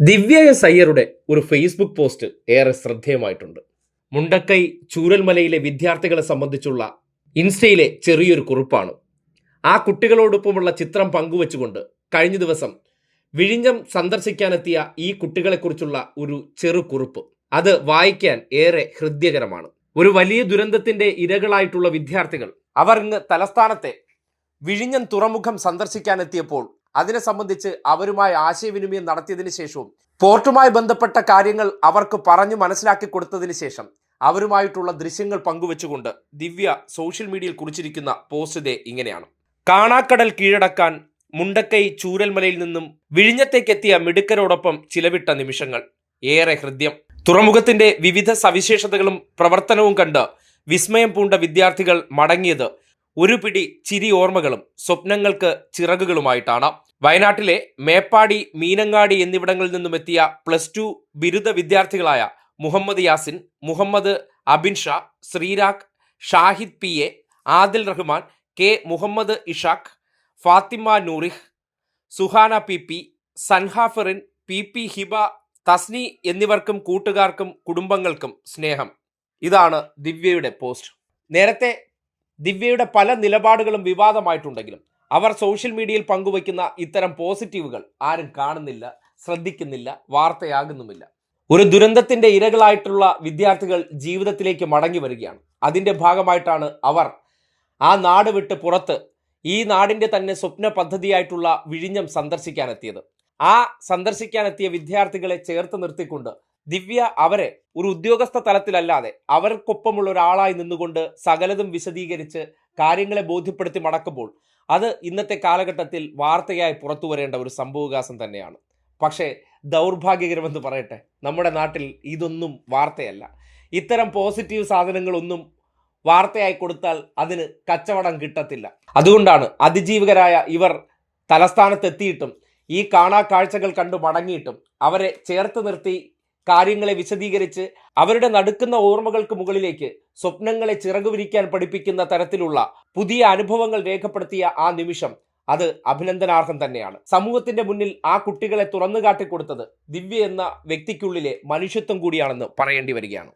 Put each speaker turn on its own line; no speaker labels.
ദിവ്യ S അയ്യരുടെ ഒരു Facebook post ഏറെ ശ്രദ്ധേയമായിട്ടുണ്ട്. മുണ്ടക്കൈ ചൂരൽമലയിലെ വിദ്യാർത്ഥികളെ സംബന്ധിച്ചുള്ള ഇൻസ്റ്റയിലെ ചെറിയൊരു കുറിപ്പാണ്. ആ കുട്ടികളോടൊപ്പമുള്ള ചിത്രം പങ്കുവച്ചുകൊണ്ട് കഴിഞ്ഞ ദിവസം വിഴിഞ്ഞം സന്ദർശിക്കാനെത്തിയ ഈ കുട്ടികളെക്കുറിച്ചുള്ള ഒരു ചെറു കുറിപ്പ്. അത് വായിക്കാൻ ഏറെ ഹൃദ്യകരമാണ്. ഒരു വലിയ ദുരന്തത്തിന്റെ ഇരകളായിട്ടുള്ള വിദ്യാർത്ഥികൾ അവർ തലസ്ഥാനത്തെ വിഴിഞ്ഞം തുറമുഖം സന്ദർശിക്കാനെത്തിയപ്പോൾ അതിനെ സംബന്ധിച്ച് അവരുമായി ആശയവിനിമയം നടത്തിയതിനു ശേഷവും പോർട്ടുമായി ബന്ധപ്പെട്ട കാര്യങ്ങൾ അവർക്ക് പറഞ്ഞു മനസ്സിലാക്കി കൊടുത്തതിന് ശേഷം അവരുമായിട്ടുള്ള ദൃശ്യങ്ങൾ പങ്കുവെച്ചുകൊണ്ട് ദിവ്യ സോഷ്യൽ മീഡിയയിൽ കുറിച്ചിരിക്കുന്ന പോസ്റ്റ് ഇങ്ങനെയാണ്. കാണാക്കടൽ കീഴടക്കാൻ മുണ്ടക്കൈ ചൂരൽമലയിൽ നിന്നും വിഴിഞ്ഞത്തേക്കെത്തിയ മിടുക്കരോടൊപ്പം ചിലവിട്ട നിമിഷങ്ങൾ. ഏറെ ഹൃദ്യം. തുറമുഖത്തിന്റെ വിവിധ സവിശേഷതകളും പ്രവർത്തനവും കണ്ട് വിസ്മയം പൂണ്ട വിദ്യാർത്ഥികൾ മടങ്ങിയത് ഒരു പിടി ചിരി ഓർമ്മകളും സ്വപ്നങ്ങൾക്ക് ചിറകുകളുമായിട്ടാണ്. വയനാട്ടിലെ മേപ്പാടി മീനങ്ങാടി എന്നിവിടങ്ങളിൽ നിന്നും എത്തിയ പ്ലസ് ടു ബിരുദ വിദ്യാർത്ഥികളായ Muhammad Yasin Muhammad Abin Shah Sreerag Shahid P A Adil Rahman K Muhammad Ishaq Fathima Noorih Suhana P P Sanhafarin P P Hiba Tasni എന്നിവർക്കും കൂട്ടുകാർക്കും കുടുംബങ്ങൾക്കും സ്നേഹം. ഇതാണ് ദിവ്യയുടെ പോസ്റ്റ്. നേരത്തെ ദിവ്യയുടെ പല നിലപാടുകളും വിവാദമായിട്ടുണ്ടെങ്കിലും അവർ സോഷ്യൽ മീഡിയയിൽ പങ്കുവയ്ക്കുന്ന ഇത്തരം പോസിറ്റീവുകൾ ആരും കാണുന്നില്ല ശ്രദ്ധിക്കുന്നില്ല വാർത്തയാകുന്നുമില്ല. ഒരു ദുരന്തത്തിന്റെ ഇരകളായിട്ടുള്ള വിദ്യാർത്ഥികൾ ജീവിതത്തിലേക്ക് മടങ്ങി വരികയാണ്. അതിന്റെ ഭാഗമായിട്ടാണ് അവർ ആ നാട് വിട്ട് പുറത്ത് ഈ നാടിന്റെ തന്നെ സ്വപ്ന പദ്ധതിയായിട്ടുള്ള വിഴിഞ്ഞം സന്ദർശിക്കാനെത്തിയത്. ആ സന്ദർശിക്കാനെത്തിയ വിദ്യാർത്ഥികളെ ചേർത്ത് നിർത്തിക്കൊണ്ട് ദിവ്യ അവരെ ഒരു ഉദ്യോഗസ്ഥ തലത്തിലല്ലാതെ അവർക്കൊപ്പമുള്ള ഒരാളായി നിന്നുകൊണ്ട് സകലതും വിശദീകരിച്ച് കാര്യങ്ങളെ ബോധ്യപ്പെടുത്തി മടക്കുമ്പോൾ അത് ഇന്നത്തെ കാലഘട്ടത്തിൽ വാർത്തയായി പുറത്തു വരേണ്ട ഒരു സംഭവവികാസം തന്നെയാണ്. പക്ഷേ ദൗർഭാഗ്യകരമെന്ന് പറയട്ടെ നമ്മുടെ നാട്ടിൽ ഇതൊന്നും വാർത്തയല്ല. ഇത്തരം പോസിറ്റീവ് സാധനങ്ങളൊന്നും വാർത്തയായി കൊടുത്താൽ അതിന് കച്ചവടം കിട്ടത്തില്ല. അതുകൊണ്ടാണ് അതിജീവകരായ ഇവർ തലസ്ഥാനത്തെത്തിയിട്ടും ഈ കാണാ കാഴ്ചകൾ കണ്ടു മടങ്ങിയിട്ടും അവരെ ചേർത്ത് നിർത്തി കാര്യങ്ങളെ വിശദീകരിച്ച് അവരുടെ നടുക്കുന്ന ഓർമ്മകൾക്ക് മുകളിലേക്ക് സ്വപ്നങ്ങളെ ചിറകുവിരിക്കാൻ പഠിപ്പിക്കുന്ന തരത്തിലുള്ള പുതിയ അനുഭവങ്ങൾ രേഖപ്പെടുത്തിയ ആ നിമിഷം അത് അഭിനന്ദനാർഹം തന്നെയാണ്. സമൂഹത്തിന്റെ മുന്നിൽ ആ കുട്ടികളെ തുറന്നു കാട്ടിക്കൊടുത്തത് ദിവ്യ എന്ന വ്യക്തിക്കുള്ളിലെ മനുഷ്യത്വം കൂടിയാണെന്ന് പറയേണ്ടി വരികയാണ്.